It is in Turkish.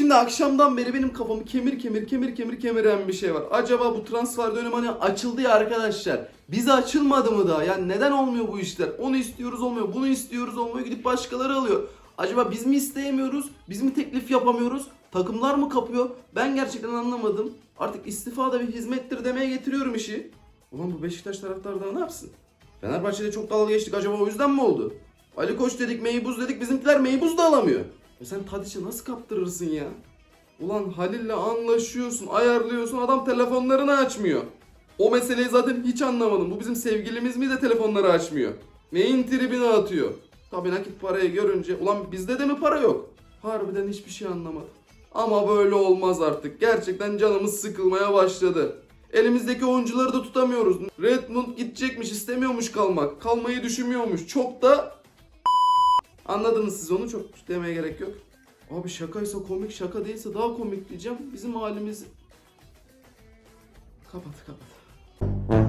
Şimdi akşamdan beri benim kafamı kemir kemir kemir kemir kemiren bir şey var. Acaba bu transfer dönemi hani açıldı ya arkadaşlar. Bize açılmadı mı daha? Yani neden olmuyor bu işler? Onu istiyoruz olmuyor, bunu istiyoruz olmuyor. Gidip başkaları alıyor. Acaba biz mi isteyemiyoruz? Biz mi teklif yapamıyoruz? Takımlar mı kapıyor? Ben gerçekten anlamadım. Artık istifa da bir hizmettir demeye getiriyorum işi. Ulan bu Beşiktaş taraftarı daha ne yapsın? Fenerbahçe'de çok dalga geçtik acaba o yüzden mi oldu? Ali Koç dedik, Meybuz dedik bizimkiler Meybuz da alamıyor. E sen Tadiç'e nasıl kaptırırsın ya? Ulan Halil'le anlaşıyorsun, ayarlıyorsun adam telefonlarını açmıyor. O meseleyi zaten hiç anlamadım. Bu bizim sevgilimiz mi de telefonları açmıyor? Neyin tribine atıyor? Tabii nakit parayı görünce ulan bizde de mi para yok? Harbiden hiçbir şey anlamadım. Ama böyle olmaz artık. Gerçekten canımız sıkılmaya başladı. Elimizdeki oyuncuları da tutamıyoruz. Redmond gidecekmiş, istemiyormuş kalmak. Kalmayı düşünmüyormuş. Çok da Anladınız siz onu çok demeye gerek yok. Abi şakaysa komik, şaka değilse daha komik diyeceğim. Bizim halimiz... Kapat kapat.